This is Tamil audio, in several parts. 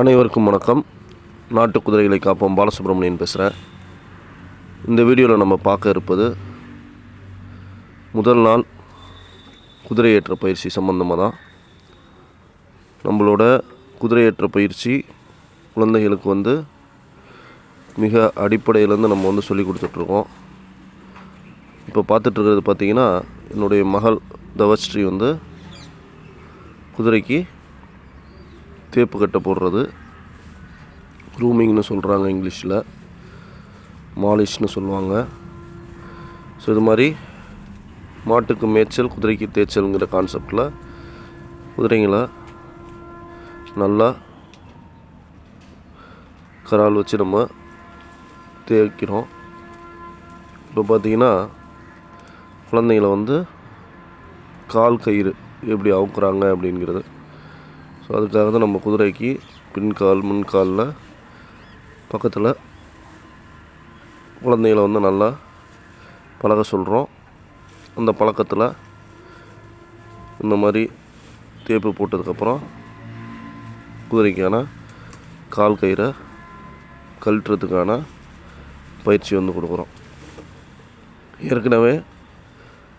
அனைவருக்கும் வணக்கம். நாட்டு குதிரைகளை காப்போம். பாலசுப்ரமணியன் பேசுகிறேன் இந்த வீடியோவில் நம்ம பார்க்க இருப்பது முதல் நாள் குதிரையேற்ற பயிற்சி சம்மந்தமாக தான் நம்மளோட குதிரையேற்ற பயிற்சி குழந்தைகளுக்கு வந்து மிக அடிப்படையிலேருந்து நம்ம வந்து சொல்லி கொடுத்துட்ருக்கோம். இப்போ பார்த்துட்ருக்கிறது பார்த்திங்கன்னா என்னுடைய மகள் தவஸ்ரீ வந்து குதிரைக்கு தேப்பு கட்ட போடுறது. க்ரூமிங்னு சொல்கிறாங்க இங்கிலீஷில். மாலிஷ்னு சொல்லுவாங்க. ஸோ இது மாதிரி மாட்டுக்கு மேய்ச்சல் குதிரைக்கு தேய்ச்சல்ங்கிற கான்செப்டில் குதிரைங்களை நல்லா கரால் வச்சு நம்ம தேய்க்கிறோம். இப்போ பார்த்தீங்கன்னா குழந்தைங்கள வந்து கால் கயிறு எப்படி அவுக்குறாங்க அப்படிங்கிறது ஸோ அதுக்காக தான் நம்ம குதிரைக்கு பின்கால் முன்காலில் பக்கத்தில் குழந்தைகளை வந்து நல்லா பழக சொல்கிறோம் அந்த பழக்கத்தில் இந்த மாதிரி தேப்பு போட்டதுக்கப்புறம் குதிரைக்கான கால் கயிறை கழட்டுறதுக்கான பயிற்சி வந்து கொடுக்குறோம். ஏற்கனவே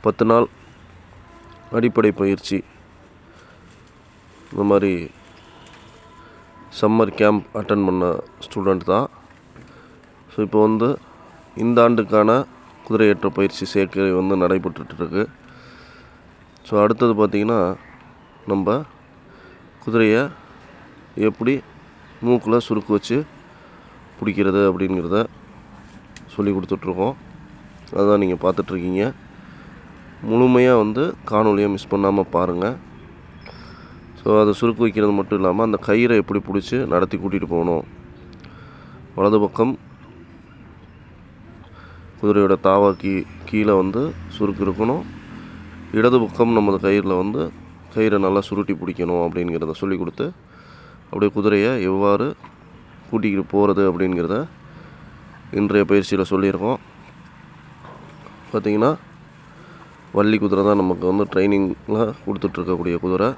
பத்து நாள் அடிப்படை பயிற்சி இந்த மாதிரி சம்மர் கேம்ப் அட்டன் பண்ண ஸ்டூடெண்ட் தான். ஸோ இப்போ வந்து இந்த ஆண்டுக்கான குதிரையேற்ற பயிற்சி சேர்க்கை வந்து நடைபெற்றுட்டுருக்கு. ஸோ அடுத்தது பார்த்திங்கன்னா நம்ம குதிரையை எப்படி மூக்கில் சுருக்கு வச்சு பிடிக்கிறது அப்படிங்கிறத சொல்லி கொடுத்துட்ருக்கோம். அதுதான் நீங்கள் பார்த்துட்ருக்கீங்க. முழுமையாக வந்து காணொலியை மிஸ் பண்ணாமல் பாருங்கள் ஸோ அதை சுருக்கு வைக்கிறது மட்டும் இல்லாமல் அந்த கயிறை எப்படி பிடிச்சி நடத்தி கூட்டிகிட்டு போகணும்? வலது பக்கம் குதிரையோட தாவாக்கி கீழே வந்து சுருக்கு இருக்கணும். இடது பக்கம் நமது கயிறில் வந்து கயிறை நல்லா சுருட்டி பிடிக்கணும் அப்படிங்கிறத சொல்லி கொடுத்து அப்படியே குதிரையை எவ்வாறு கூட்டிக்கிட்டு போகிறது அப்படிங்கிறத இன்றைய பயிற்சியில் சொல்லியிருக்கோம். பார்த்திங்கன்னா வள்ளி குதிரை தான் நமக்கு வந்து ட்ரைனிங்கில் கொடுத்துட்ருக்கக்கூடிய குதிரை.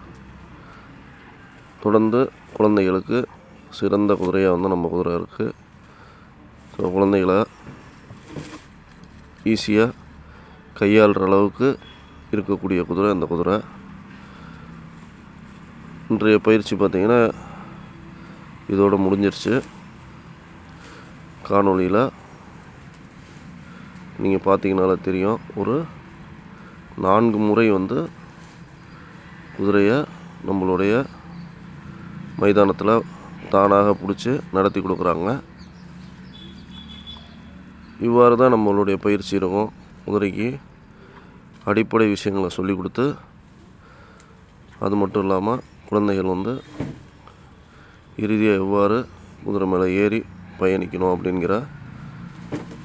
தொடர்ந்து குழந்தைகளுக்கு சிறந்த குதிரையாக வந்து நம்ம குதிரை இருக்குது ஸோ குழந்தைகளை ஈஸியாக கையாளுற அளவுக்கு இருக்கக்கூடிய குதிரை அந்த குதிரை. இன்றைய பயிற்சி பார்த்திங்கன்னா இதோடு முடிஞ்சிருச்சு. காணொளியில் நீங்கள் பார்த்தீங்கனால தெரியும். ஒரு நான்கு முறை வந்து குதிரையை நம்மளுடைய மைதானத்தில் தானாக பிடிச்சி நடத்தி கொடுக்குறாங்க. இவ்வாறு தான் நம்மளுடைய பயிற்சி இருக்கும் குதிரைக்கு அடிப்படை விஷயங்களை சொல்லி கொடுத்து அது மட்டும் இல்லாமல் குழந்தைகள் வந்து இறுதியாக எவ்வாறு குதிரை மேலே ஏறி பயணிக்கணும் அப்படிங்கிற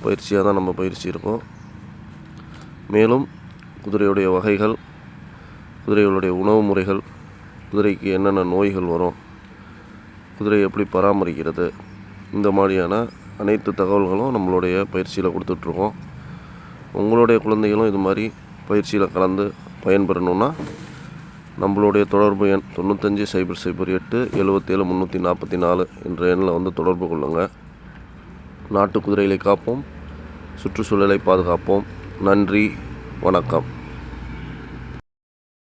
பயிற்சியாக தான் நம்ம பயிற்சி இருக்கும் மேலும் குதிரையுடைய வகைகள் குதிரைகளுடைய உணவு முறைகள் குதிரைக்கு என்னென்ன நோய்கள் வரும் குதிரையை எப்படி பராமரிக்கிறது? இந்த மாதிரியான அனைத்து தகவல்களும் நம்மளுடைய பயிற்சியில் கொடுத்துட்ருக்கோம். உங்களுடைய குழந்தைகளும் இது மாதிரி பயிற்சியில் கலந்து பயன்பெறணுன்னா நம்மளுடைய தொடர்பு எண் தொண்ணூத்தஞ்சு சைபர் சைபர் எட்டு எழுபத்தேழு முந்நூற்றி நாற்பத்தி நாலு என்ற எண்ணில் வந்து தொடர்பு கொள்ளுங்கள் நாட்டு குதிரைகளை காப்போம். சுற்றுச்சூழலை பாதுகாப்போம். நன்றி. வணக்கம்.